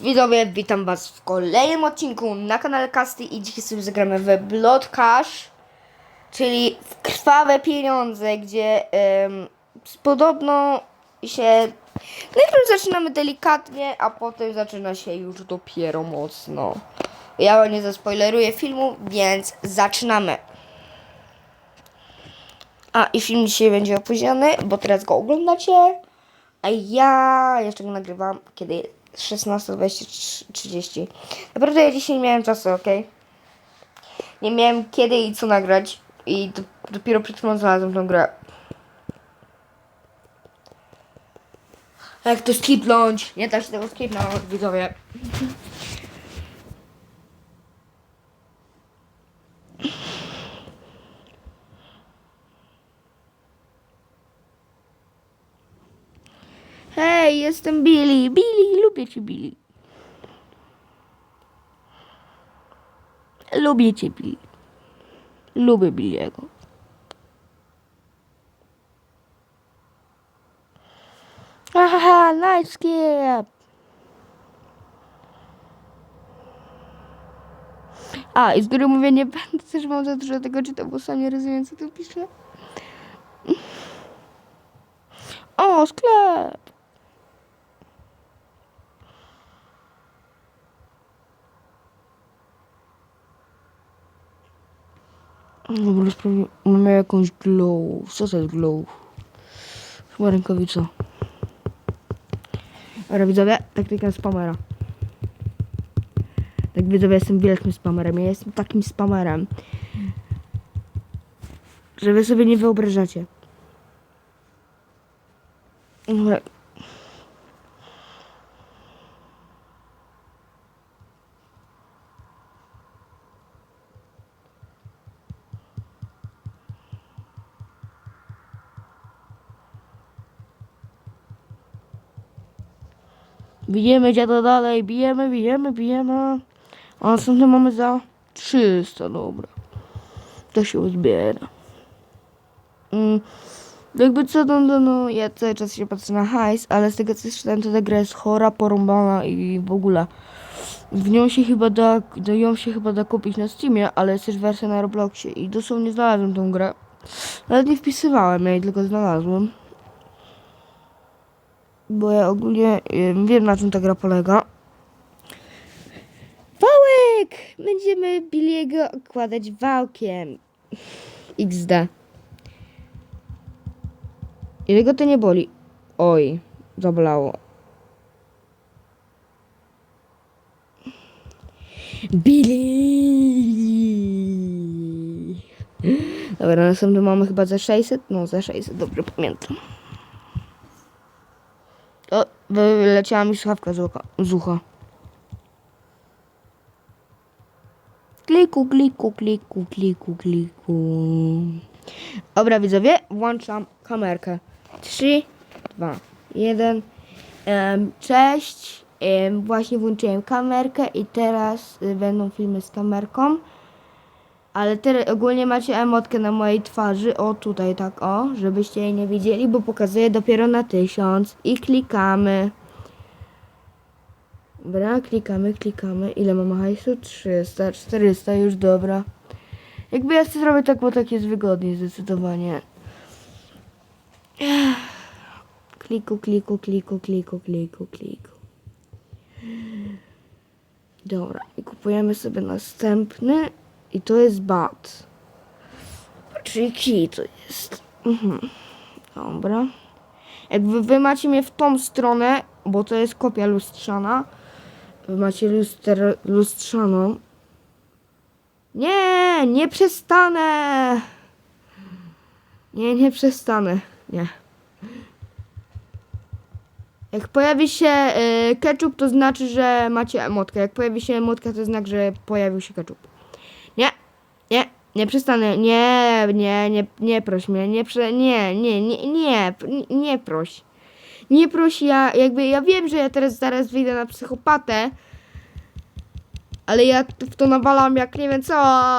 widzowie, witam was w kolejnym odcinku na kanale Kasty i dzisiaj sobie zagramy w Blood Cash, czyli w krwawe pieniądze, gdzie em, podobno się... Najpierw zaczynamy delikatnie, a potem zaczyna się już dopiero mocno. Ja nie zaspoileruję filmu, więc zaczynamy. A i film dzisiaj będzie opóźniony, bo teraz go oglądacie. A ja jeszcze go nagrywam, kiedy 16.20.30. Naprawdę ja dzisiaj nie miałem czasu, ok? Nie miałem kiedy i co nagrać. I do, dopiero przed chwilą znalazłem tą grę. Jak to skipnąć? Nie da się tego skipnąć, widzowie. Hej, jestem Billy. Billy, lubię cię, Billy. Lubię cię, Billy. Lubię Billy'ego. Haha, nice skip. A, i z góry mówię, nie będę też mam za dużo tego czytał, bo sam nie rozumiem, co tu pisze. O, sklep. Dobra, sprawdź. Mamy jakąś glow. Co to jest glow? Chyba rękawica. Dobra, widzowie, taktyka spamera. Tak, widzowie, jestem wielkim spamerem. Ja jestem takim spamerem, że wy sobie nie wyobrażacie. Dobra. Bijemy dziada dalej, bijemy, bijemy, bijemy. A następne mamy za 300, dobra. To się uzbiera. Mm. Jakby co, no, no, no, ja cały czas się patrzę na hajs, ale z tego co czytałem, to ta gra jest chora, porąbana i w ogóle. W nią się chyba da, do ją się chyba da kupić na Steamie, ale jest też wersja na Robloxie i dosłownie znalazłem tą grę. Nawet nie wpisywałem, jej tylko znalazłem. Bo ja ogólnie em, wiem na czym ta gra polega. Wałek! Będziemy Billiego okładać wałkiem. XD. Ile go to nie boli? Oj, zabolało. Billy! Dobra, następny mamy chyba za 600? No, za 600, dobrze pamiętam. Wyleciała mi słuchawka z ucha. Kliku, kliku, kliku, kliku, kliku. Dobra, widzowie, włączam kamerkę. 3, 2, 1. Em, cześć. Właśnie włączyłem kamerkę i teraz y, będą filmy z kamerką. Ale teraz ogólnie macie emotkę na mojej twarzy. O, tutaj tak, o, żebyście jej nie widzieli, bo pokazuję dopiero na 1000. I klikamy. Dobra, klikamy, klikamy. Ile mamy hajsu? 300, 400, już dobra. Jakby ja chcę zrobić tak, bo tak jest wygodniej zdecydowanie. Kliku, kliku, kliku, kliku, kliku, kliku. Dobra, i kupujemy sobie następny. I to jest bat. Czyli kij to jest. Mhm. Dobra. Jakby wy macie mnie w tą stronę, bo to jest kopia lustrzana. Wy macie luster, lustrzaną. Nie, nie przestanę. Nie, nie przestanę. Nie. Jak pojawi się y, ketchup, to znaczy, że macie emotkę. Jak pojawi się emotka, to znak, że pojawił się ketchup. Nie, nie, przestanę. Nie, nie, nie, nie proś mnie. Nie, prze, nie, nie, nie, nie, nie, proś. Nie proś, ja jakby, ja wiem, że ja teraz zaraz wyjdę na psychopatę, ale ja w to nawalam jak nie wiem co,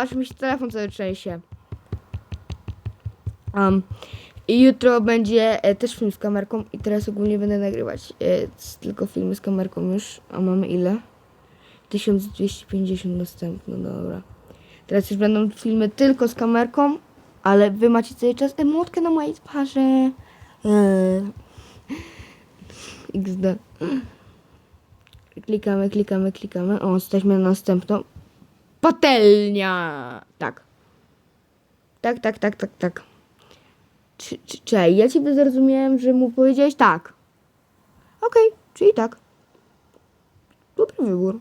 aż mi się telefon cały trzęsie. Um, I jutro będzie e, też film z kamerką i teraz ogólnie będę nagrywać e, tylko filmy z kamerką już. A mamy ile? 1250 następno, dobra. Teraz już będą filmy tylko z kamerką, ale wy macie cały czas emotkę na mojej twarzy. Eee. XD. Klikamy, klikamy, klikamy. O, jesteśmy na następną. Patelnia! Tak. Tak, tak, tak, tak, tak. Czy, czy, ja ciebie zrozumiałem, że mu powiedziałeś tak. Okej, czyli tak. Dobry wybór.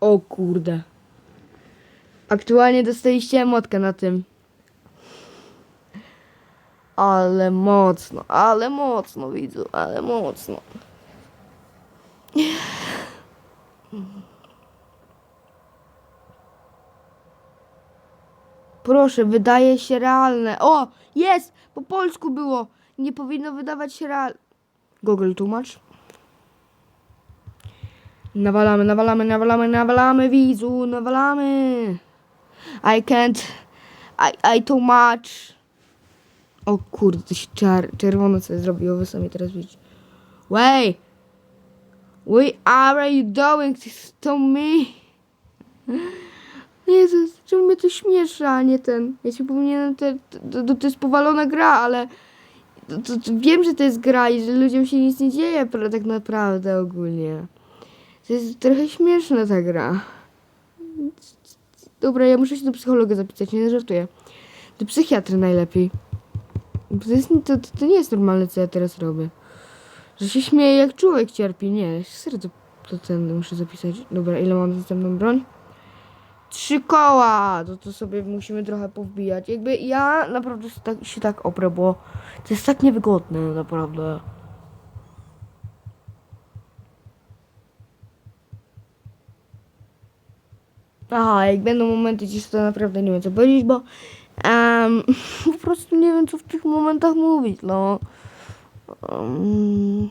O kurde. Aktualnie dostaliście emotkę na tym. Ale mocno, ale mocno widzu, ale mocno. Proszę, wydaje się realne. O, jest! Po polsku było. Nie powinno wydawać się realne. Google tłumacz. Nawalamy, nawalamy, nawalamy, nawalamy widzu, nawalamy. I can't. I, I too much. O kurde, to się czar, czerwono co zrobiło, wy sami teraz widzicie. Wait! What are you doing to me? Jezus, czemu mnie to śmieszy, a nie ten? Ja się powinienem, te, to, to, to jest powalona gra, ale to, to, to wiem, że to jest gra i że ludziom się nic nie dzieje tak naprawdę ogólnie. To jest trochę śmieszna ta gra. Dobra, ja muszę się do psychologa zapisać, nie żartuję. Do psychiatry najlepiej. Bo To, jest, to, to, nie jest normalne, co ja teraz robię. Że się śmieję, jak człowiek cierpi. Nie, to, to ten muszę zapisać. Dobra, ile mam następną broń? Trzy koła! To, to sobie musimy trochę powbijać. Jakby ja naprawdę się tak, się tak oprę, bo to jest tak niewygodne, naprawdę. Aha, jak będą momenty ciszy, to naprawdę nie wiem co powiedzieć, bo em, po prostu nie wiem co w tych momentach mówić, no. Um,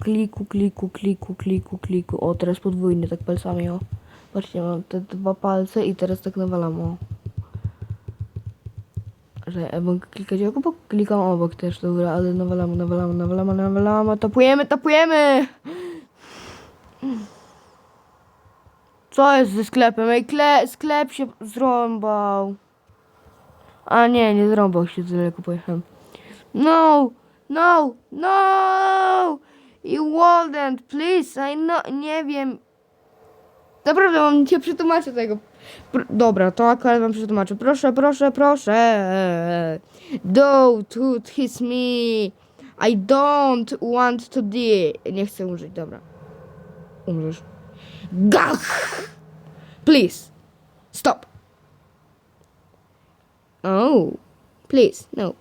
kliku, kliku, kliku, kliku, kliku. O, teraz podwójnie, tak palcami, o. Patrzcie, mam te dwa palce i teraz tak nawalam, o. Że mogę klikać obok? Klikam obok też, dobra, ale nawalamy, nawalamy, nawalamy, nawalamy, tapujemy, tapujemy! Co jest ze sklepem? Ej, kle sklep się zrąbał. A nie, nie zrąbał się, za daleko pojechałem. No, no, no! You wouldn't, please, I know, nie wiem. Naprawdę mam cię przetłumaczę tego. Pr dobra, to akurat wam przetłumaczę. Proszę, proszę, proszę. Don't kiss me. I don't want to die. Nie chcę umrzeć, dobra. Umrzesz. Gach! Please. Stop. Oh. Please, no.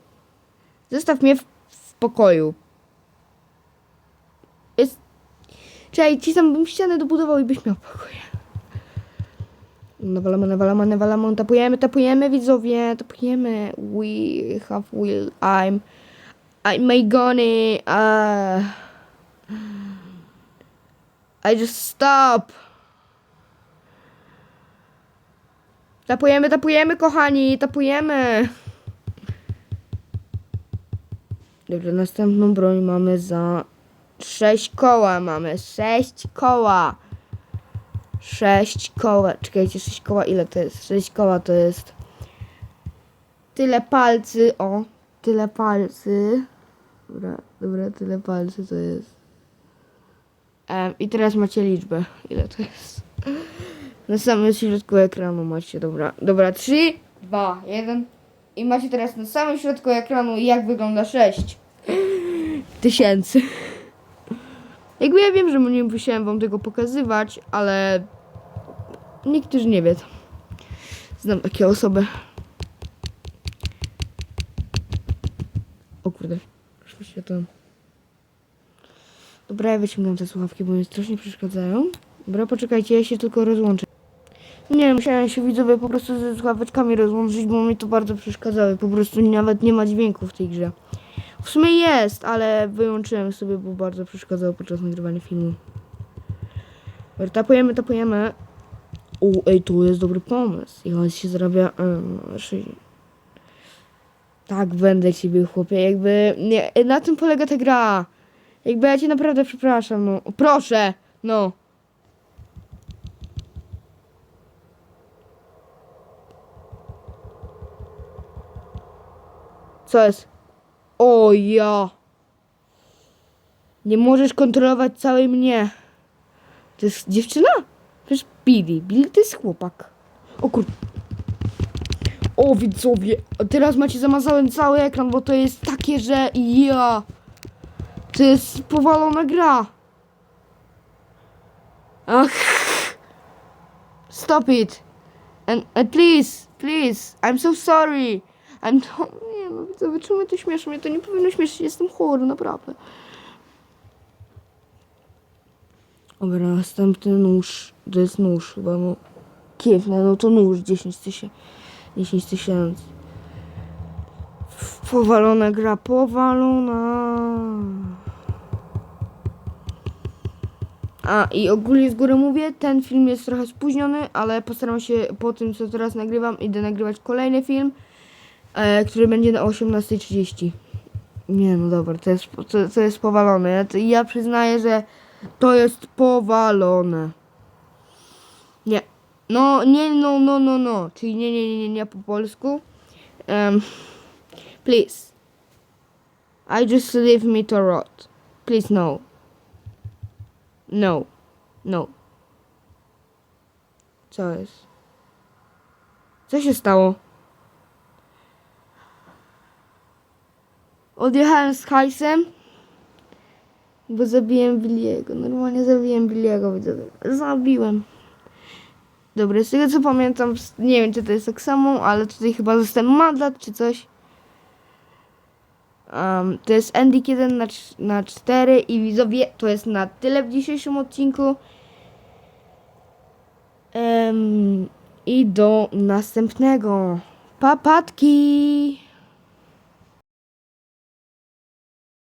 Zostaw mnie w, w pokoju. Jest... Czekaj, ci sam bym ścianę dobudował i byś miał pokój. Nawalamy, nawalamy, nawalamy, tapujemy, tapujemy, widzowie, tapujemy. We have will, I'm... I'm my gonna... Uh, I just stop. Tapujemy, tapujemy, kochani, tapujemy. Dobra, następną broń mamy za 6 koła. Mamy 6 koła. 6 koła. Czekajcie, 6 koła ile to jest? 6 koła to jest tyle palcy. O, tyle palcy. Dobra, dobra, tyle palcy to jest. I teraz macie liczbę. Ile to jest? Na samym środku ekranu macie, dobra. Dobra, 3, 2, 1. I macie teraz na samym środku ekranu jak wygląda 6 tysięcy. Jakby ja wiem, że nie musiałem wam tego pokazywać, ale już nie wie. Znam takie osoby. O kurde, już mi się to... Dobra, ja wyciągam te słuchawki, bo mi strasznie przeszkadzają. Dobra, poczekajcie, ja się tylko rozłączę. Nie, musiałem się widzowie po prostu ze słuchaweczkami rozłączyć, bo mi to bardzo przeszkadzały. Po prostu nawet nie ma dźwięku w tej grze. W sumie jest, ale wyłączyłem sobie, bo bardzo przeszkadzało podczas nagrywania filmu. Dobra, tapujemy, tapujemy. O, ej, to jest dobry pomysł. I on się zarabia... znaczy- Tak, będę ciebie, chłopie. Jakby... Nie, na tym polega ta gra. Jakby ja cię naprawdę przepraszam, no. Proszę! No. Co jest? O ja. Nie możesz kontrolować całej mnie. To jest dziewczyna? Przecież Billy. Billy to jest chłopak. O kur... O widzowie, teraz macie zamazałem cały ekran, bo to jest takie, że ja... To jest powalona gra. Ach. Stop it. And, and please, please, I'm so sorry. I'm no, nie no, widzowie, czemu to śmieszy? Mnie to nie powinno śmieszyć, jestem chory, naprawdę. Dobra, następny nóż, to jest nóż chyba, no. Kiewne, no to nóż, 10 tysięcy. 10 tysięcy. Powalona gra, powalona. A i ogólnie z góry mówię, ten film jest trochę spóźniony, ale postaram się po tym, co teraz nagrywam, idę nagrywać kolejny film, e, który będzie na 18.30. Nie, no dobra, to jest, to, to jest powalone. Ja, ja przyznaję, że to jest powalone. Nie. No, nie, no, no, no, no. Czyli nie, nie, nie, nie, nie po polsku. Um, please. I just leave me to rot. Please, no. No. No. Co jest? Co się stało? Odjechałem z hajsem, bo zabiłem Billiego. Normalnie zabiłem Billiego, widzowie. Zabiłem. Dobra, z tego co pamiętam, nie wiem czy to jest tak samo, ale tutaj chyba zostałem mandat czy coś. Um, to jest ending 1 na, na 4 i widzowie, to jest na tyle w dzisiejszym odcinku. Em, I do następnego. Papatki!